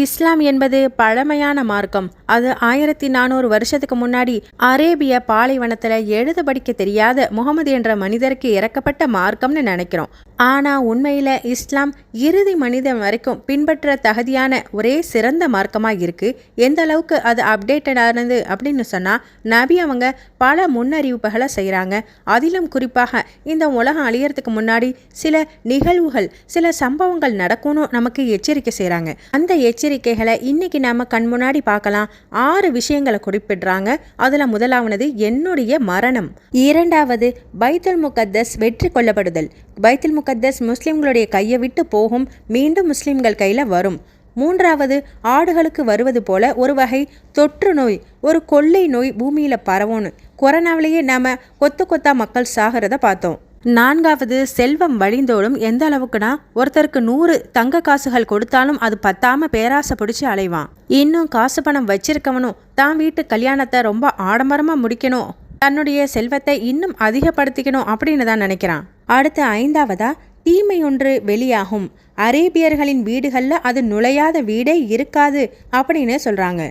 இஸ்லாம் என்பது பழமையான மார்க்கம். அது ஆயிரத்தி நானூறு வருஷத்துக்கு முன்னாடி அரேபிய பாலைவனத்தில் எழுத படிக்க தெரியாத முகமது என்ற மனிதருக்கு இறக்கப்பட்ட மார்க்கம்னு நினைக்கிறோம். ஆனால் உண்மையில் இஸ்லாம் இறுதி மனிதன் வரைக்கும் பின்பற்ற தகுதியான ஒரே சிறந்த மார்க்கமாக இருக்குது எந்த அளவுக்கு அது அப்டேட்டடானது அப்படின்னு சொன்னால் நபி அவங்க பல முன்னறிவிப்புகளை செய்கிறாங்க அதிலும் குறிப்பாக இந்த உலகம் அழியறதுக்கு முன்னாடி சில நிகழ்வுகள் சில சம்பவங்கள் நடக்கும்னு நமக்கு எச்சரிக்கை செய்கிறாங்க அந்த எச்சரிக்கைகளை இன்னைக்கு நாம கண் முன்னாடி பார்க்கலாம். ஆறு விஷயங்களை குறிப்பிடுறாங்க. அதில் முதலாவனது என்னுடைய மரணம். இரண்டாவது பைத்துல் முகத்தஸ் வெற்றி கொள்ளப்படுதல். பைத்துல் முகத்தஸ் முஸ்லிம்களுடைய கையை விட்டு போகும். மீண்டும் முஸ்லிம்கள் கையில் வரும். மூன்றாவது ஆடுகளுக்கு வருவது போல ஒரு வகை தொற்று நோய் ஒரு கொள்ளை நோய் பூமியில் பரவோன்னு. கொரோனாவிலேயே நாம கொத்து கொத்தா மக்கள் சாகிறத பார்த்தோம். நான்காவது செல்வம் வழிந்தோடும் எந்த அளவுக்குனா ஒருத்தருக்கு நூறு தங்க காசுகள் கொடுத்தாலும் அது பத்தாம பேராசை பிடிச்சி அலைவான். இன்னும் காசு பணம் வச்சிருக்கவனும் தான் வீட்டு கல்யாணத்தை ரொம்ப ஆடம்பரமா முடிக்கணும். தன்னுடைய செல்வத்தை இன்னும் அதிகப்படுத்திக்கணும் அப்படின்னு தான் நினைக்கிறான். அடுத்து ஐந்தாவதா தீமை ஒன்று வெளியாகும். அரேபியர்களின் வீடுகளில் அது நுழையாத வீடே இருக்காது அப்படின்னு சொல்கிறாங்க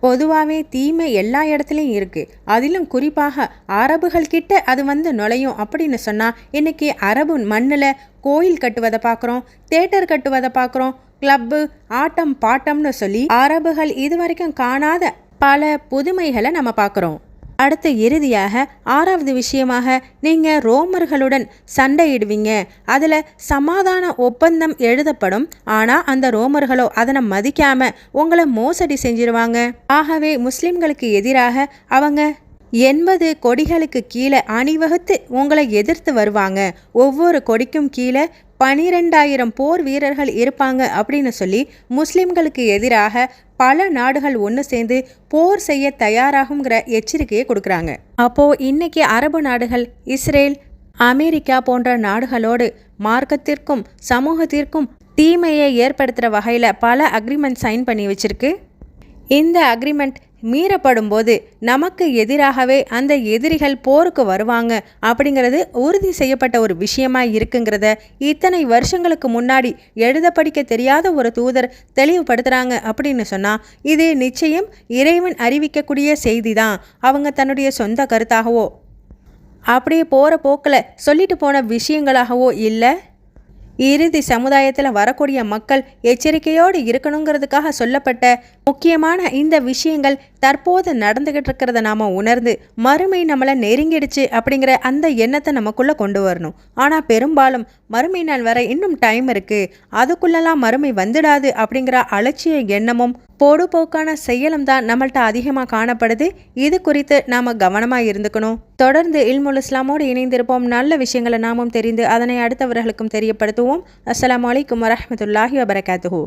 பொதுவாகவே தீமை எல்லா இடத்துலையும் இருக்குது அதிலும் குறிப்பாக அரபுகள் கிட்ட அது வந்து நுழையும் அப்படின்னு சொன்னால் இன்றைக்கி அரபு மண்ணில் கோயில் கட்டுவதை பார்க்குறோம் தேட்டர் கட்டுவதை பார்க்குறோம் கிளப்பு ஆட்டம் பாட்டம்னு சொல்லி அரபுகள் இது வரைக்கும் காணாத பல புதுமைகளை நம்ம பார்க்குறோம் அடுத்து இறுதியாக ஆறாவது விஷயமாக நீங்கள் ரோமர்களுடன் சண்டையிடுவீங்க. அதில் சமாதான ஒப்பந்தம் எழுதப்படும். ஆனால் அந்த ரோமர்களோ அதனை மதிக்காமல் உங்களை மோசடி செஞ்சிருவாங்க. ஆகவே முஸ்லிம்களுக்கு எதிராக அவங்க எண்பது கொடிகளுக்கு கீழே அணிவகுத்து உங்களை எதிர்த்து வருவாங்க. ஒவ்வொரு கொடிக்கும் கீழே பனிரெண்டாயிரம் போர் வீரர்கள் இருப்பாங்க அப்படின்னு சொல்லி முஸ்லிம்களுக்கு எதிராக பல நாடுகள் ஒன்று சேர்ந்து போர் செய்ய தயாராகுங்கிற எச்சரிக்கையை கொடுக்குறாங்க. அப்போ இன்னைக்கு அரபு நாடுகள் இஸ்ரேல் அமெரிக்கா போன்ற நாடுகளோடு மார்க்கத்திற்கும் சமூகத்திற்கும் தீமையை ஏற்படுத்துகிற வகையில் பல அக்ரிமெண்ட் சைன் பண்ணி வச்சிருக்கு. இந்த அக்ரிமெண்ட் மீறப்படும் போது நமக்கு எதிராகவே அந்த எதிரிகள் போருக்கு வருவாங்க அப்படிங்கிறது உறுதி செய்யப்பட்ட ஒரு விஷயமா இருக்குங்கிறத இத்தனை வருஷங்களுக்கு முன்னாடி எழுத படிக்க தெரியாத ஒரு தூதர் தெளிவுபடுத்துகிறாங்க அப்படின்னு சொன்னால் இது நிச்சயம் இறைவன் அறிவிக்கக்கூடிய செய்தி தான் அவங்க தன்னுடைய சொந்த கருத்தாகவோ அப்படியே போகிற போக்கில் சொல்லிட்டு போன விஷயங்களாகவோ இல்லை? இறுதி சமுதாயத்தில் வரக்கூடிய மக்கள் எச்சரிக்கையோடு இருக்கணுங்கிறதுக்காக சொல்லப்பட்ட முக்கியமான இந்த விஷயங்கள் தற்போது நடந்துகிட்டு இருக்கிறத நாம் உணர்ந்து மறுமை நம்மளை நெருங்கிடுச்சு அப்படிங்கிற அந்த எண்ணத்தை நமக்குள்ளே கொண்டு வரணும். ஆனால் பெரும்பாலும் மறுமை நாள் வரை இன்னும் டைம் இருக்குது அதுக்குள்ளெல்லாம் மறுமை வந்துடாது அப்படிங்கிற அலட்சிய எண்ணமும் பொடுபோக்கான செயலும் தான் நம்மள்ட்ட அதிகமாக காணப்படுது. இது குறித்து நாம் கவனமாக இருந்துக்கணும். தொடர்ந்து இல்முல் இஸ்லாமோடு இணைந்திருப்போம். நல்ல விஷயங்களை நாமும் தெரிந்து அதனை அடுத்தவர்களுக்கும் தெரியப்படுத்துவோம். அஸ்லாம் வலைக்கம் வரமத்துல்லாஹி வபரகாத்துஹூ.